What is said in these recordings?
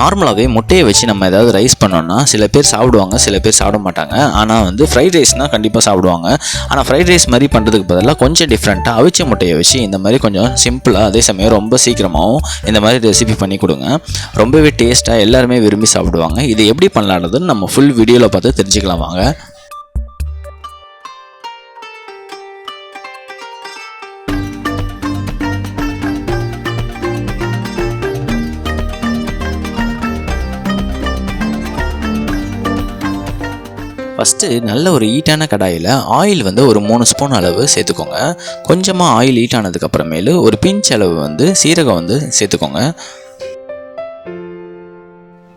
நார்மலாகவே முட்டையை வச்சு நம்ம ஏதாவது ரைஸ் பண்ணோம்னா சில பேர் சாப்பிடுவாங்க சில பேர் சாப்பிட மாட்டாங்க. ஆனால் வந்து ஃப்ரைட் ரைஸ்னால் கண்டிப்பாக சாப்பிடுவாங்க. ஆனால் ஃப்ரைட் ரைஸ் மாதிரி பண்ணுறதுக்கு பதிலாக கொஞ்சம் டிஃப்ரெண்ட்டாக அவிச்ச முட்டையை வச்சு இந்த மாதிரி கொஞ்சம் சிம்பிளாக அதே சமயம் ரொம்ப சீக்கிரமாகவும் இந்த மாதிரி ரெசிபி பண்ணி கொடுங்க. ரொம்பவே டேஸ்ட்டாக எல்லாருமே விரும்பி சாப்பிடுவாங்க. இது எப்படி பண்ணலான்றதுன்னு நம்ம ஃபுல் வீடியோவில் பார்த்து தெரிஞ்சுக்கலாம் வாங்க. ஃபஸ்ட்டு நல்ல ஒரு ஈட்டான கடாயில் ஆயில் வந்து ஒரு மூணு ஸ்பூன் அளவு சேர்த்துக்கோங்க. கொஞ்சமாக ஆயில் ஹீட் ஆனதுக்கப்புறமேலு ஒரு பிஞ்ச் அளவு வந்து சீரகம் வந்து சேர்த்துக்கோங்க.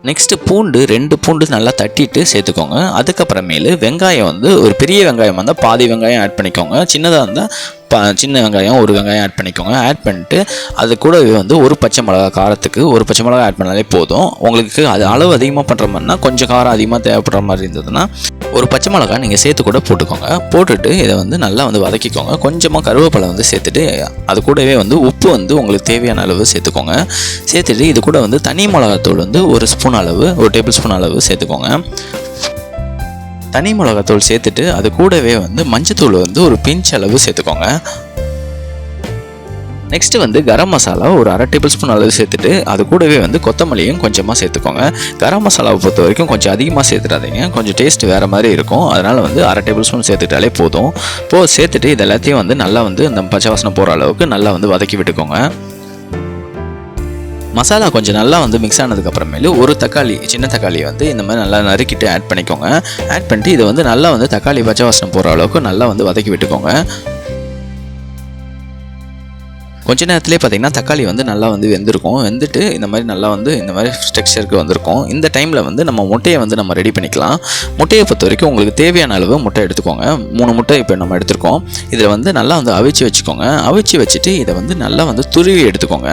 நெக்ஸ்ட்டு பூண்டு ரெண்டு பூண்டு நல்லா தட்டிட்டு சேர்த்துக்கோங்க. அதுக்கப்புறமேலு வெங்காயம் வந்து ஒரு பெரிய வெங்காயம் வந்தால் பாதி வெங்காயம் ஆட் பண்ணிக்கோங்க. சின்னதாக இருந்தால் ப சின்ன வெங்காயம் ஒரு வெங்காயம் ஆட் பண்ணிக்கோங்க. ஆட் பண்ணிட்டு அது கூடவே வந்து ஒரு பச்சை மிளகா காரத்துக்கு ஒரு பச்சை மிளகா ஆட் பண்ணாலே போதும். உங்களுக்கு அது அளவு அதிகமாக பண்ணுற மாதிரினா கொஞ்சம் காரம் அதிகமாக தேவைப்படுற மாதிரி இருந்ததுன்னா ஒரு பச்சை மிளகா நீங்கள் சேர்த்து கூட போட்டுக்கோங்க. போட்டுட்டு இதை வந்து நல்லா வந்து வதக்கிக்கோங்க. கொஞ்சமாக கருவேப்பிலை வந்து சேர்த்துட்டு அது கூடவே வந்து உப்பு வந்து உங்களுக்கு தேவையான அளவு சேர்த்துக்கோங்க. சேர்த்துட்டு இது கூட வந்து தனி மிளகாத்தூள் வந்து ஒரு ஸ்பூன் அளவு ஒரு டேபிள் ஸ்பூன் அளவு சேர்த்துக்கோங்க. தனி மிளகாத்தூள் சேர்த்துட்டு அது கூடவே வந்து மஞ்சத்தூள் வந்து ஒரு பிஞ்ச் அளவு சேர்த்துக்கோங்க. நெக்ஸ்ட்டு வந்து கரம் மசாலா ஒரு அரை டேபிள் ஸ்பூன் அளவு சேர்த்துட்டு அது கூடவே வந்து கொத்தமல்லியும் கொஞ்சமாக சேர்த்துக்கோங்க. கரம் மசாலாவை பொறுத்த வரைக்கும் கொஞ்சம் அதிகமாக சேர்த்துடாதீங்க. கொஞ்சம் டேஸ்ட் வேறு மாதிரி இருக்கும். அதனால் வந்து அரை டேபிள் ஸ்பூன் சேர்த்துட்டாலே போதும். போ சேர்த்துட்டு இது எல்லாத்தையும் வந்து நல்லா வந்து இந்த பச்சை வாசனை போகிற அளவுக்கு நல்லா வந்து வதக்கி விட்டுக்கோங்க. மசாலா கொஞ்சம் நல்லா வந்து மிக்ஸ் ஆனதுக்கப்புறமேலு ஒரு தக்காளி சின்ன தக்காளியை வந்து இந்த மாதிரி நல்லா நறுக்கிட்டு ஆட் பண்ணிக்கோங்க. ஆட் பண்ணிட்டு இதை வந்து நல்லா வந்து தக்காளி பச்சை வாசனை போகிற அளவுக்கு நல்லா வந்து வதக்கி விட்டுக்கோங்க. கொஞ்ச நேரத்துலேயே பார்த்தீங்கன்னா தக்காளி வந்து நல்லா வந்து வெந்திருக்கும். வெந்துட்டு இந்த மாதிரி நல்லா வந்து இந்த மாதிரி ஸ்ட்ரக்சருக்கு வந்திருக்கும். இந்த டைமில் வந்து நம்ம முட்டையை வந்து நம்ம ரெடி பண்ணிக்கலாம். முட்டையை பொறுத்த வரைக்கும் உங்களுக்கு தேவையான அளவு முட்டை எடுத்துக்கோங்க. மூணு முட்டை இப்போ நம்ம எடுத்துருக்கோம். இதில் வந்து நல்லா வந்து அவிச்சு வச்சுக்கோங்க. அவிச்சு வச்சுட்டு இதை வந்து நல்லா வந்து துருவி எடுத்துக்கோங்க.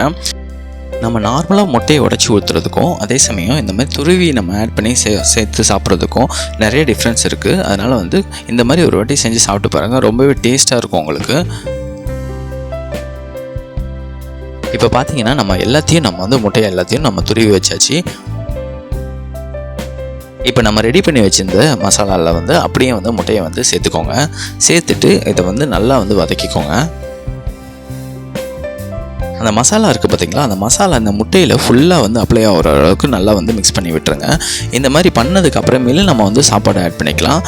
நம்ம நார்மலாக முட்டையை உடச்சி ஊற்றுறதுக்கும் அதே சமயம் இந்த மாதிரி துருவி நம்ம ஆட் பண்ணி சே சேர்த்து சாப்பிட்றதுக்கும் நிறைய டிஃப்ரென்ஸ் இருக்குது அதனால் வந்து இந்த மாதிரி ஒரு வாட்டி செஞ்சு சாப்பிட்டு பாருங்கள் ரொம்பவே டேஸ்ட்டாக இருக்கும் உங்களுக்கு. இப்போ பார்த்தீங்கன்னா நம்ம எல்லாத்தையும் நம்ம வந்து முட்டையை எல்லாத்தையும் நம்ம துருவி வச்சாச்சு. இப்போ நம்ம ரெடி பண்ணி வச்சிருந்த மசாலாவில் வந்து அப்படியே வந்து முட்டையை வந்து சேர்த்துக்கோங்க. சேர்த்துட்டு இதை வந்து நல்லா வந்து வதக்கிக்கோங்க. அந்த மசாலா இருக்குது பார்த்தீங்களா அந்த மசாலா அந்த முட்டையில் ஃபுல்லாக வந்து அப்ளை ஆகிற அளவுக்கு நல்லா வந்து மிக்ஸ் பண்ணி விட்டுருங்க. இந்த மாதிரி பண்ணதுக்கப்புறமேலு நம்ம வந்து சாப்பாடு ஆட் பண்ணிக்கலாம்.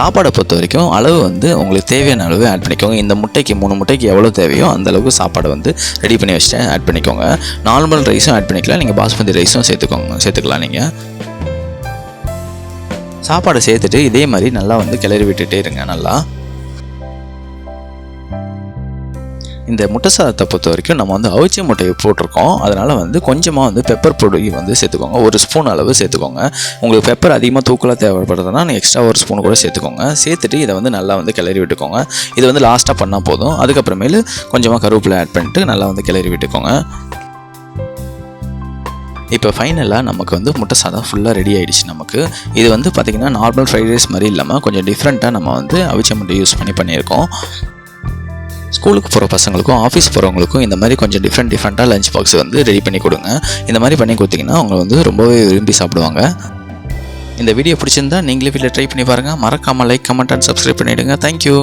சாப்பாடை பொறுத்த வரைக்கும் அளவு வந்து உங்களுக்கு தேவையான அளவு ஆட் பண்ணிக்கோங்க. இந்த முட்டைக்கு மூணு முட்டைக்கு எவ்வளோ தேவையோ அந்த அளவுக்கு சாப்பாடை வந்து ரெடி பண்ணி வச்சுட்டு ஆட் பண்ணிக்கோங்க. நார்மல் ரைஸும் ஆட் பண்ணிக்கலாம் நீங்கள் பாஸ்மதி ரைஸும் சேர்த்துக்கோங்க சேர்த்துக்கலாம் நீங்கள் சாப்பாடை சேர்த்துட்டு இதே மாதிரி நல்லா வந்து கிளறி விட்டுட்டே இருங்க நல்லா. இந்த முட்டை சாதத்தை பொறுத்த வரைக்கும் நம்ம வந்து அவிச்ச முட்டையை போட்டிருக்கோம். அதனால் வந்து கொஞ்சமாக வந்து பெப்பர் பொடி வந்து சேர்த்துக்கோங்க. ஒரு ஸ்பூன் அளவு சேர்த்துக்கோங்க. உங்களுக்கு பெப்பர் அதிகமாக தூக்கலாக தேவைப்படுறதுனா நீங்கள் எக்ஸ்ட்ரா ஒரு ஸ்பூன் கூட சேர்த்துக்கோங்க. சேர்த்துட்டு இதை வந்து நல்லா வந்து கிளறி விட்டுக்கோங்க. இது வந்து லாஸ்ட்டாக பண்ணால் போதும். அதுக்கப்புறமேலு கொஞ்சமாக கருவேப்பிலை ஆட் பண்ணிட்டு நல்லா வந்து கிளறி விட்டுக்கோங்க. இப்போ ஃபைனலாக நமக்கு வந்து முட்டை சாதம் ஃபுல்லாக ரெடி ஆகிடுச்சு நமக்கு. இது வந்து பார்த்திங்கன்னா நார்மல் ஃப்ரைட் ரைஸ் மாதிரி இல்லாமல் கொஞ்சம் டிஃப்ரெண்ட்டாக நம்ம வந்து அவிச்ச முட்டை யூஸ் பண்ணி பண்ணியிருக்கோம். ஸ்கூலுக்கு போகிற பசங்களுக்கும் ஆஃபீஸ் போகிறவங்களுக்கும் இந்த மாதிரி கொஞ்சம் டிஃப்ரெண்ட் டிஃப்ரெண்ட்டாக லஞ்ச் பாக்ஸ் வந்து ரெடி பண்ணி கொடுங்க. இந்த மாதிரி பண்ணி கொடுத்தீங்கன்னா அவங்க வந்து ரொம்பவே விரும்பி சாப்பிடுவாங்க. இந்த வீடியோ பிடிச்சிருந்தா நீங்களே வீட்டில் ட்ரை பண்ணி பாருங்கள் மறக்காமல் லைக் கமெண்ட் அண்ட் சப்ஸ்கிரைப் பண்ணிவிடுங்க தேங்க்யூ